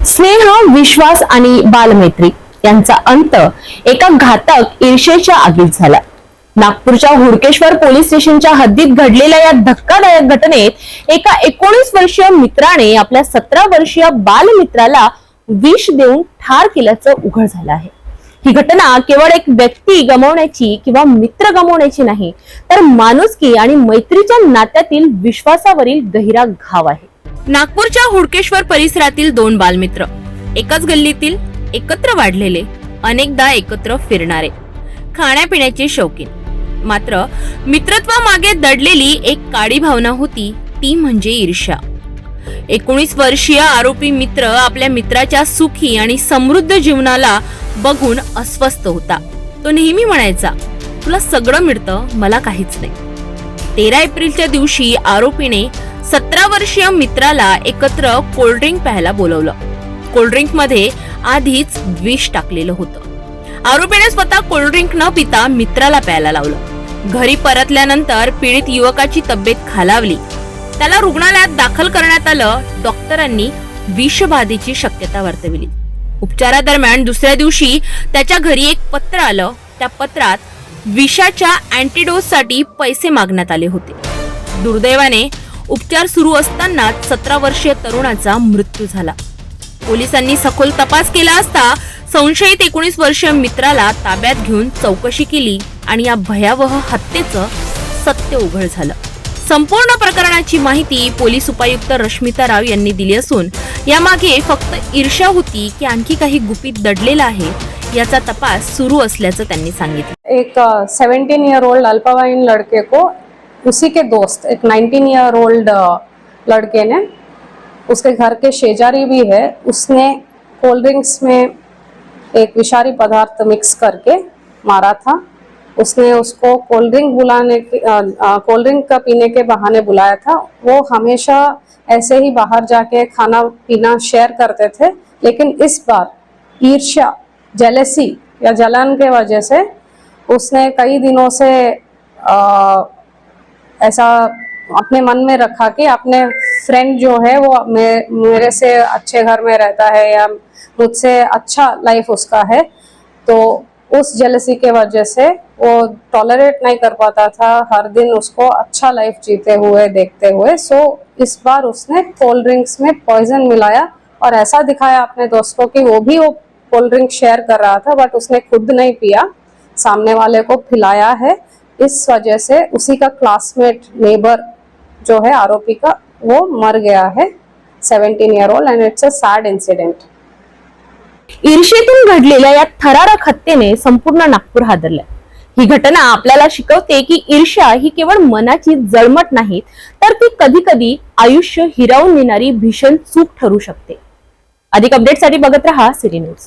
स्नेह विश्वास आणि बालमैत्री यांचा अंत एका घातक ईर्षेच्या आगीत झाला. नागपूरच्या हुडकेश्वर पोलीस स्टेशनच्या हद्दीत घडलेल्या या धक्कादायक घटनेत एका एकोणीस वर्षीय मित्राने आपल्या सतरा वर्षीय बालमित्राला विष देऊन ठार केल्याचं उघड झालं आहे. ही घटना केवळ एक व्यक्ती गमावण्याची किंवा मित्र गमावण्याची नाही तर माणुसकी आणि मैत्रीच्या नात्यातील विश्वासावरील गहिरा घाव आहे. नागपूरच्या हुडकेश्वर परिसरातील दोन बालमित्र. एकाच गल्लीतील एकत्र वाढलेले अनेकदा एकत्र फिरणारे. खाण्यापिण्याचे शौकीन. मात्र मित्रत्वामागे दडलेली एक काडी भावना होती ती म्हणजे ईर्ष्या. एकोणीस वर्षीय आरोपी मित्र आपल्या मित्राच्या सुखी आणि समृद्ध जीवनाला बघून अस्वस्थ होता. तो नेहमी म्हणायचा तुला सगळं मिळतं मला काहीच नाही. तेरा एप्रिलच्या दिवशी आरोपीने सतरा वर्षीय मित्राला एकत्र कोल्ड्रिंक प्यायला बोलवलं. कोल्ड्रिंकमध्ये आधीच विष टाकलेलं होतं. आरोपीने स्वतः कोल्ड्रिंक न पिता मित्राला प्यायला लावलं. घरी परतल्यानंतर पीडित युवकाची तब्येत खालावली. त्याला रुग्णालयात दाखल करण्यात आलं. डॉक्टरांनी विषबाधेची शक्यता वर्तविली. उपचारादरम्यान दुसऱ्या दिवशी त्याच्या घरी एक पत्र आलं. त्या पत्रात विषाच्या अँटीडोससाठी पैसे मागण्यात आले होते. दुर्दैवाने उपचार सुरू असतानाच सतरा वर्षीय तरुणाचा मृत्यू झाला. पोलिसांनी सखोल तपास केला असता संशयित एकोणीस वर्षीय मित्राला ताब्यात घेऊन चौकशी केली आणि या भयावह हत्येचं सत्य उघड झालं. संपूर्ण प्रकरणाची माहिती पोलीस उपायुक्त रश्मिता राव यांनी दिली असून यामागे फक्त ईर्ष्या होती की आणखी काही गुपित दडलेलं आहे याचा तपास सुरू असल्याचं त्यांनी सांगितलं. एक सेवेंटीन इयर ओल्ड अल्पवयीन लड़के को उसी के दोस्त एक नाइनटीन ईयर ओल्ड लड़के ने उसके घर के शेजारी भी है उसने कोल्ड ड्रिंक्स में एक विषारी पदार्थ मिक्स करके मारा था। उसने उसको कोल्ड ड्रिंक बुलाने कोल्ड ड्रिंक का पीने के बहाने बुलाया था। वो हमेशा ऐसे ही बाहर जाके खाना पीना शेयर करते थे लेकिन इस बार ईर्ष्या जेलेसी या जलन के वजह से उसने कई दिनों से आ, ऐसा अपने मन में रखा कि अपने फ्रेंड जो है वो मेरे से अच्छे घर में रहता है या मुझसे अच्छा लाइफ उसका है तो उस जेलसी के वजह से वो टॉलरेट नहीं कर पाता था, हर दिन उसको अच्छा लाइफ जीते हुए, देखते हुए। सो इस बार उसने कोल्ड ड्रिंक्स में पॉइजन मिलाया और ऐसा दिखाया अपने दोस्त को कि वो भी वो कोल्ड ड्रिंक शेयर कर रहा था बट उसने खुद नहीं पिया, सामने वाले को पिलाया है। इस वजह से उसी का क्लासमेट नेबर जो है आरोपी का वो मर गया है seventeen year old and it's a sad incident ईर्षेतून घडलेल्या या थरारक हत्येने संपूर्ण नागपूर हादरलंय ही घटना आपल्याला शिकवते की ईर्ष्या ही केवळ मनाची जळमट नाही तर ती कधी कधी आयुष्य हिरावून नेणारी भीषण चूक ठरू शकते. अधिक अपडेटसाठी बघत रहा सिरी न्यूज